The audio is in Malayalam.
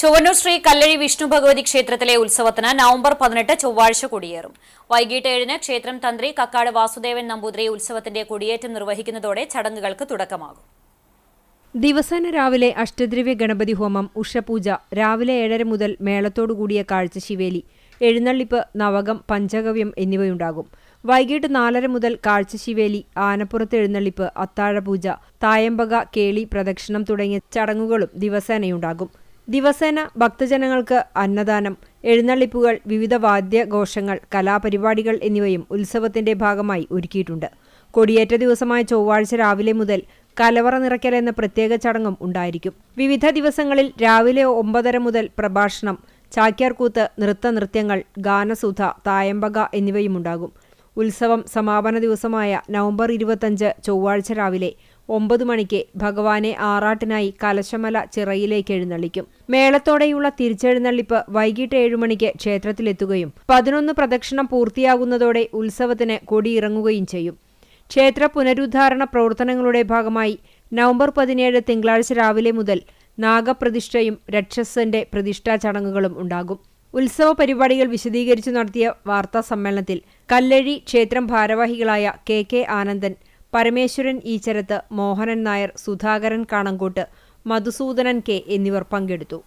ചൊവ്വന്നൂർ ശ്രീ കല്ലഴി വിഷ്ണു ഭഗവതി ക്ഷേത്രത്തിലെ ഉത്സവത്തിന് നവംബർ പതിനെട്ട് ചൊവ്വാഴ്ച കൊടിയേറും. വൈകിട്ട് ഏഴിന് ക്ഷേത്രം തന്ത്രി കക്കാട് വാസുദേവൻ നമ്പൂതിരി ഉത്സവത്തിന്റെ കൊടിയേറ്റം നിർവഹിക്കുന്നതോടെ ചടങ്ങുകൾക്ക് തുടക്കമാകും. ദിവസേന രാവിലെ അഷ്ടദ്രവ്യ ഗണപതി ഹോമം ഉഷപൂജ രാവിലെ ഏഴര മുതൽ മേളത്തോടുകൂടിയ കാഴ്ച ശിവേലി എഴുന്നള്ളിപ്പ് നവകം പഞ്ചഗവ്യം എന്നിവയുണ്ടാകും. വൈകിട്ട് നാലര മുതൽ കാഴ്ച ശിവേലി ആനപ്പുറത്ത് എഴുന്നള്ളിപ്പ് അത്താഴപൂജ തായമ്പക കേളി പ്രദക്ഷിണം തുടങ്ങിയ ചടങ്ങുകളും ദിവസേനയുണ്ടാകും. ദിവസേന ഭക്തജനങ്ങൾക്ക് അന്നദാനം എഴുന്നള്ളിപ്പുകൾ വിവിധ വാദ്യഘോഷങ്ങൾ കലാപരിപാടികൾ എന്നിവയും ഉത്സവത്തിന്റെ ഭാഗമായി ഒരുക്കിയിട്ടുണ്ട്. കൊടിയേറ്റ ദിവസമായ ചൊവ്വാഴ്ച രാവിലെ മുതൽ കലവറ നിറയ്ക്കൽ എന്ന പ്രത്യേക ചടങ്ങും ഉണ്ടായിരിക്കും. വിവിധ ദിവസങ്ങളിൽ രാവിലെ ഒമ്പതര മുതൽ പ്രഭാഷണം ചാക്യാർകൂത്ത് നൃത്ത നൃത്യങ്ങൾ ഗാനസുധ തായമ്പക എന്നിവയുമുണ്ടാകും ഉത്സവം സമാപന ദിവസമായ നവംബർ ഇരുപത്തഞ്ച് ചൊവ്വാഴ്ച രാവിലെ ഒമ്പത് മണിക്ക് ഭഗവാനെ ആറാട്ടിനായി കലശമല ചിറയിലേക്ക് എഴുന്നള്ളിക്കും. മേളത്തോടെയുള്ള തിരിച്ചെഴുന്നള്ളിപ്പ് വൈകിട്ട് ഏഴു മണിക്ക് ക്ഷേത്രത്തിലെത്തുകയും പതിനൊന്ന് പ്രദക്ഷിണം പൂർത്തിയാകുന്നതോടെ ഉത്സവത്തിന് കൊടിയിറങ്ങുകയും ചെയ്യും. ക്ഷേത്ര പുനരുദ്ധാരണ പ്രവർത്തനങ്ങളുടെ ഭാഗമായി നവംബർ പതിനേഴ് തിങ്കളാഴ്ച രാവിലെ മുതൽ നാഗപ്രതിഷ്ഠയും രക്ഷസന്റെ പ്രതിഷ്ഠാ ചടങ്ങുകളും ഉണ്ടാകും. ഉത്സവ പരിപാടികൾ വിശദീകരിച്ചു നടത്തിയ വാർത്താ സമ്മേളനത്തിൽ കല്ലഴി ക്ഷേത്രം ഭാരവാഹികളായ K K Anandan Parameswaran Eecharath Mohanan Nair Sudhakaran Kanankottu Madhusoodanan K എന്നിവർ പങ്കെടുത്തു.